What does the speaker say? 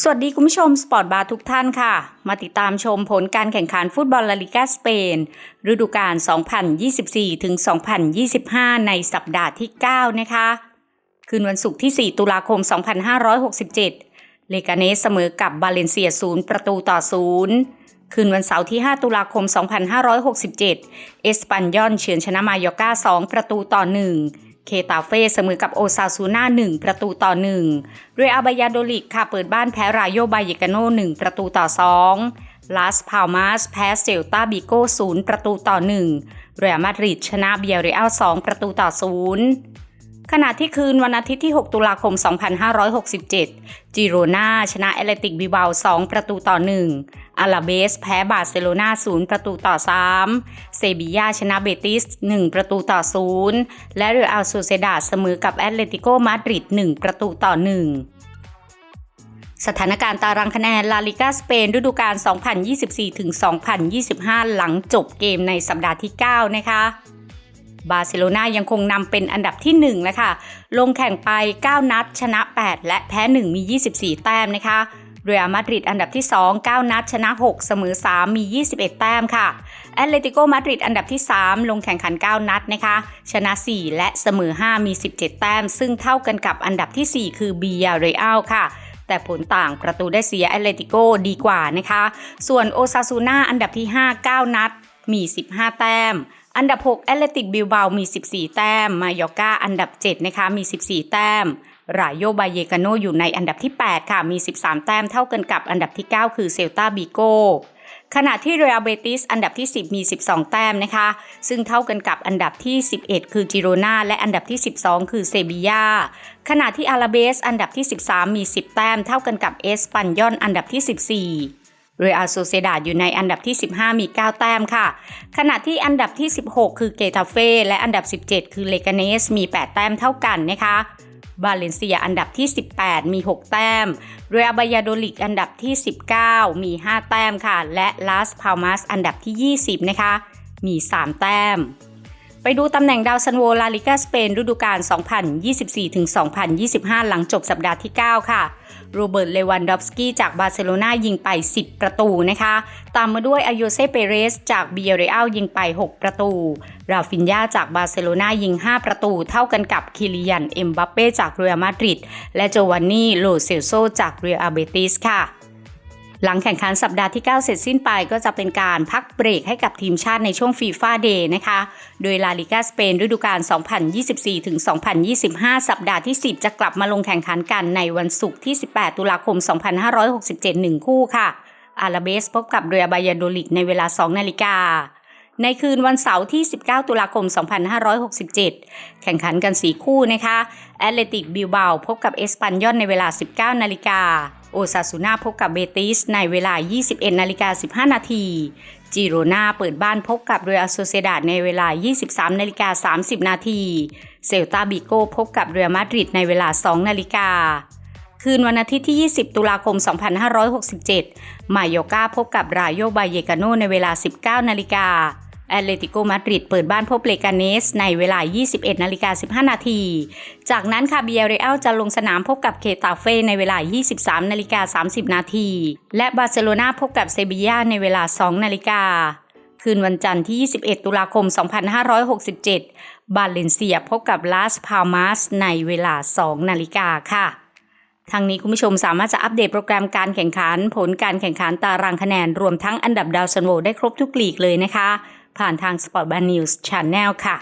สวัสดีคุณผู้ชมสปอร์ตบาร์ทุกท่านค่ะ มาติดตามชมผลการแข่งขันฟุตบอลลาลิกาสเปน ฤดูกาล 2024 ถึง 2025 ในสัปดาห์ที่ 9 นะคะ คืนวันศุกร์ที่ 4 ตุลาคม 2567 เลกาเนสเสมอกับบาเลนเซีย 0 ประตูต่อ 0 คืนวันเสาร์ที่ 5 ตุลาคม 2567 เอสปันยอนเฉือนชนะมายอก้า2 ประตูต่อ 1 เคตาเฟ่เสมอกับโอซาซูน่า1 ประตูต่อ1เรอัลบายาโดลิกค่ะเปิดบ้านแพ้รายโยบายเยกาโน1ประตูต่อ 2 ลาสพาวมาสแพ้เซลตาบิโก0ประตูต่อ 1 เรอัลมาดริดชนะเบียเรอัล2ประตูต่อ 0 ขณะที่คืนวันอาทิตย์ที่ 6 ตุลาคม 2567 จิโรนาชนะแอตเลติกบิบา2ประตูต่อ 1 อาลาเบสแพ้บาร์เซโลนา0ประตูต่อ 3 เซบียาชนะเบติส 1 ประตูต่อ 0 และเรอัลโซเซดาเสมอกับแอตเลติโกมาดริด 1 ประตูต่อ 1สถานการณ์ตารางคะแนนลาลิกาสเปนฤดูกาล 2024ถึง2025 หลังจบเกมในสัปดาห์ที่ 9 นะคะ บาร์เซโลนายังคงนำเป็นอันดับที่ 1 นะคะ ลงแข่งไป 9 นัด ชนะ 8 และแพ้ 1 มี 24 แต้มนะคะ เรอัลมาดริดอันดับที่ 2 9 นัดชนะ 6 เสมอ 3 มี 21 แต้มค่ะแอตเลติโกมาดริดอันดับที่ 3 ลงแข่งขัน 9 นัดนะคะ ชนะ 4 และเสมอ 5 มี 17 แต้ม ซึ่งเท่ากันกับอันดับที่ 4 คือบียาเรอัลค่ะแต่ผลต่างประตูได้เสียแอตเลติโกดีกว่านะคะ ส่วนโอซาซูน่าอันดับที่ 5 9 นัด มี 15 แต้ม อันดับ 6 แอตเลติกบิลเบามี 14 แต้ม มายอก้าอันดับ 7 นะคะ มี 14 แต้ม รายโยบายเยกาโนอยู่ในอันดับที่ 8 ค่ะ มี 13 แต้มเท่ากันกับอันดับที่ 9 คือเซลตาบิโกขณะที่เรอัลเบติสอันดับที่ 10 มี 12 แต้มนะคะ ซึ่งเท่ากันกับอันดับที่ 11 คือจิโรนาและอันดับที่ 12 คือเซบียาขณะที่อาราเบสอันดับที่ 13 มี 10 แต้ม เท่ากันกับเอสปันยอนอันดับที่ 14 เรอัลโซเซดาอยู่ในอันดับที่ 15 มี 9 แต้มค่ะ ขณะที่อันดับที่ 16 คือเกตาเฟ่และอันดับ 17 คือเลกาเนสมี 8 แต้มเท่ากันนะคะบาเลนเซียอันดับที่ 18 มี 6 แต้มเรอัลบายาโดลิกอันดับที่ 19 มี 5 แต้มค่ะ และลาสพาวมัสอันดับที่ 20 นะคะ มี 3 แต้ม ไปดูตำแหน่งดาวซันโวลาลิกาสเปนฤดูกาล 2024-2025 หลังจบสัปดาห์ที่ 9 ค่ะ โรเบิร์ต เลวันดอฟสกี้จากบาร์เซโลนายิงไป 10 ประตูนะคะ ตามมาด้วยอโยเซเปเรส จากเบียเรอัลยิงไป 6 ประตู ราฟินยาจากบาร์เซโลนายิง 5 ประตู เท่ากันกับคิลิยัน เอ็มบัปเป้จากเรอัลมาดริด และโจวานนี่ โลเซลโซจากเรอัลเบติสค่ะ หลังแข่งขันสัปดาห์ที่ 9 เสร็จสิ้นไปก็จะเป็นการพักเบรกให้กับทีมชาติในช่วงฟีฟ่าเดย์นะคะ โดยลาลิกาสเปนฤดูกาล 2024-2025 สัปดาห์ที่ 10 จะกลับมาลงแข่งขันกันในวันศุกร์ที่ 18 ตุลาคม 2567 1 คู่ค่ะ อาราเบสพบกับเรียบายาโดลิกในเวลา 2 นาฬิกาในคืนวันเสาร์ที่ 19 ตุลาคม 2567 แข่งขันกัน 4 คู่นะคะ แอตเลติกบิลบาพบกับเอสปันยอนในเวลา 19 นาฬิกา โอซาซูนาพบกับเบติสในเวลา 21นาฬิกา15 นาที จิโรนาเปิดบ้านพบกับเรอัลโซเซดาดในเวลา 23นาฬิกา30 นาที เซลตาบิโกพบกับเรอัลมาดริดในเวลา 2 นาฬิกาคืนวันอาทิตย์ที่ 20 ตุลาคม 2567 มายโยกาพบกับรายโยบายเยกาโนในเวลา 19 นาฬิกา แอตเลติโกมาดริดเปิดบ้านพบเลกาเนส ในเวลา 21 นาฬิกา 15 นาที จากนั้นค่ะเบียเรอัลจะลงสนามพบกับเคตาเฟ่ในเวลา 23 นาฬิกา 30 นาที และบาร์เซโลนาพบกับเซบียาในเวลา 2 นาฬิกา คืนวันจันทร์ที่ 21 ตุลาคม 2567 บาเลนเซียพบกับลาสพามาสในเวลา 2 นาฬิกาค่ะทางนี้คุณผู้ชมสามารถจะอัปเดตโปรแกรมการแข่งขัน ผลการแข่งขันตารางคะแนน รวมทั้งอันดับดาวซันโวได้ครบทุกลีกเลยนะคะ ผ่านทาง Sport Ban News Channel ค่ะ